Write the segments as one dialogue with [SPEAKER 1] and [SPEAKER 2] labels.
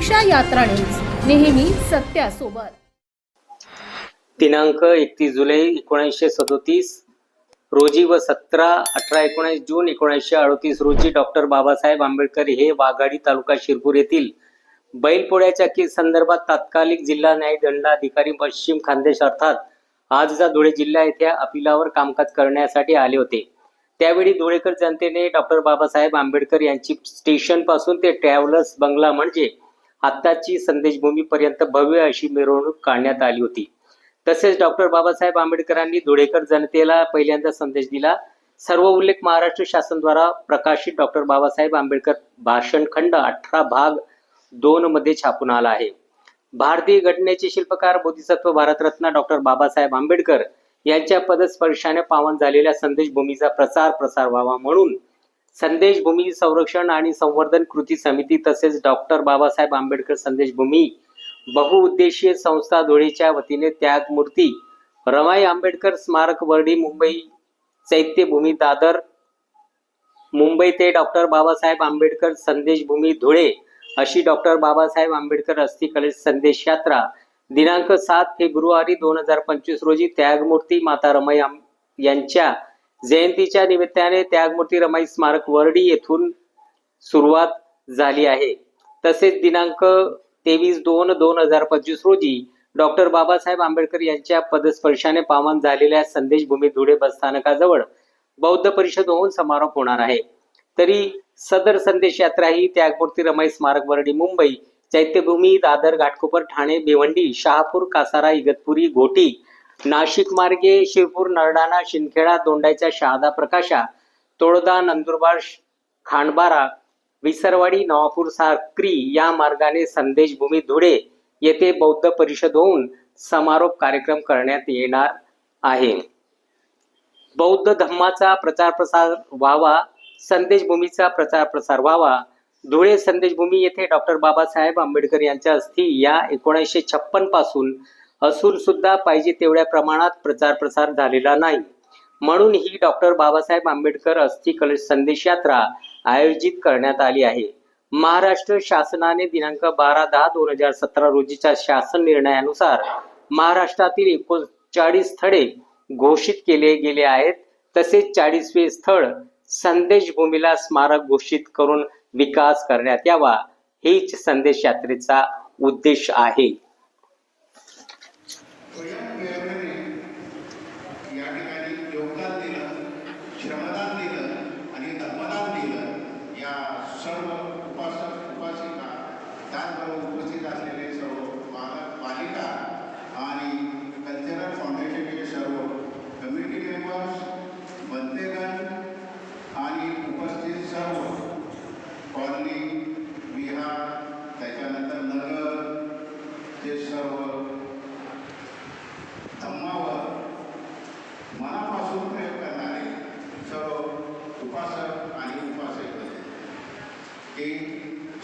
[SPEAKER 1] दिशा यात्रा न्यूज नेहमी सत्यासोबत.
[SPEAKER 2] दिनांक एकतीस जुलै एकोणीसशे सदोतीस रोजी व सतरा अठरा एकोणीस जून एकोणीसशे अडतीस रोजी डॉक्टर बाबासाहेब आंबेडकर हे वाघाडी तालुका शिरपूर येथील बैलपोळ्याच्या केस संदर्भात तात्कालिक जिल्हा न्याय दंडाधिकारी पश्चिम खानदेश अर्थात आजचा धुळे जिल्हा येथे अपिलावर कामकाज करण्यासाठी आले होते. त्यावेळी धुळेकर जनतेने डॉक्टर बाबासाहेब आंबेडकर यांची स्टेशनपासून ते ट्रॅव्हलर्स बंगला म्हणजे आत्ताची संदेशभूमीपर्यंत भव्य अशी मिरवणूक काढण्यात आली होती. तसेच डॉक्टर बाबासाहेब आंबेडकरांनी धुळेकर जनतेला पहिल्यांदा संदेश दिला. सर्व उल्लेख महाराष्ट्र शासनद्वारा प्रकाशित डॉक्टर बाबासाहेब आंबेडकर भाषण खंड अठरा भाग दोन मध्ये छापून आला आहे. भारतीय घटनेचे शिल्पकार बोधिसत्व भारतरत्न डॉक्टर बाबासाहेब आंबेडकर यांच्या पदस्पर्शाने पावन झालेल्या संदेशभूमीचा प्रचार प्रसार व्हावा म्हणून संदेश भूमी संरक्षण आणि संवर्धन कृती समिती तसेच डॉक्टर बाबासाहेब आंबेडकर संदेशभूमी बहुउद्देशीय संस्था धुळेच्या वतीने त्यागमूर्ती रमाई आंबेडकर स्मारक वर्डी मुंबई चैत्यभूमी दादर मुंबई ते डॉक्टर बाबासाहेब आंबेडकर संदेशभूमी धुळे अशी डॉक्टर बाबासाहेब आंबेडकर अस्थि कलेश संदेश यात्रा दिनांक सात फेब्रुवारी दोन हजार पंचवीस रोजी त्यागमूर्ती माता रमाई यांच्या जयंतीच्या निमित्ताने त्यागमूर्ती रमाई स्मारक वर्डी येथून सुरुवात झाली आहे. तसेच दिनांक तेवीस दोन दोन हजार पंचवीस रोजी डॉक्टर बाबासाहेब आंबेडकर यांच्या पदस्पर्शाने पावन झालेल्या संदेशभूमी धुळे बसस्थानकाजवळ बौद्ध परिषद होऊन समारोप होणार आहे. तरी सदर संदेश यात्रा ही त्यागमूर्ती रमाई स्मारक वर्डी मुंबई चैत्यभूमी दादर घाटकोपर ठाणे भिवंडी शहापूर कासारा इगतपुरी घोटी नाशिक मार्गे शिरपूर नरडाणा शिंदखेडा दोंडाच्या शहादा प्रकाशा तोडदा नंदुरबार खांडबारा विसरवाडी नवापूर साक्री या मार्गाने संदेशभूमी धुळे येथे बौद्ध परिषद होऊन समारोप कार्यक्रम करण्यात येणार आहे. बौद्ध धम्माचा प्रचार प्रसार व्हावा संदेशभूमीचा प्रचार प्रसार व्हावा. धुळे संदेशभूमी येथे डॉक्टर बाबासाहेब आंबेडकर यांच्या अस्थी या एकोणीसशे छप्पनपासून असून सुद्धा पाहिजे तेवढ्या प्रमाणात प्रचार प्रसार झालेला नाही. म्हणून ही डॉक्टर बाबासाहेब आंबेडकर अस्थि कलश संदेश यात्रा आयोजित करण्यात आली आहे. महाराष्ट्र शासनाने दिनांक बारा दहा दोन हजार सतरा रोजीच्या शासन निर्णयानुसार महाराष्ट्रातील एकोणचाळीस स्थळे घोषित केले गेले आहेत. तसेच चाळीसवे स्थळ संदेशभूमीला स्मारक घोषित करून विकास करण्यात यावा हीच संदेश यात्रेचा उद्देश आहे
[SPEAKER 3] स्वयंप्रेरणेने या ठिकाणी योगदान दिलं श्रमदान दिलं आणि धर्मदान दिलं या सर्व उपासक उपासिका त्याचबरोबर उपस्थित असलेले सर्व पालक पालिका आणि कल्चरल फाउंडेशनचे सर्व कमिटी मेंबर्स बंदेगण आणि उपस्थित सर्व कॉलनी विहार त्याच्यानंतर नगर ते सर्व धम्मावर मनापासून प्रयोग करणारे सर्व उपासक आणि उपासक की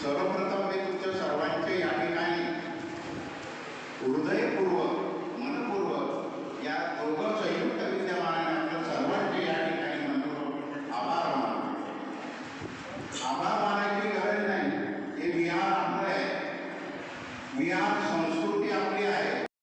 [SPEAKER 3] सर्वप्रथम मी तुमच्या सर्वांचे या ठिकाणी हृदयपूर्वक मनपूर्वक या दोघं संयुक्त विद्यमानाने आपल्या सर्वांचे या ठिकाणी मनपूर्वक आभार मानतो. आभार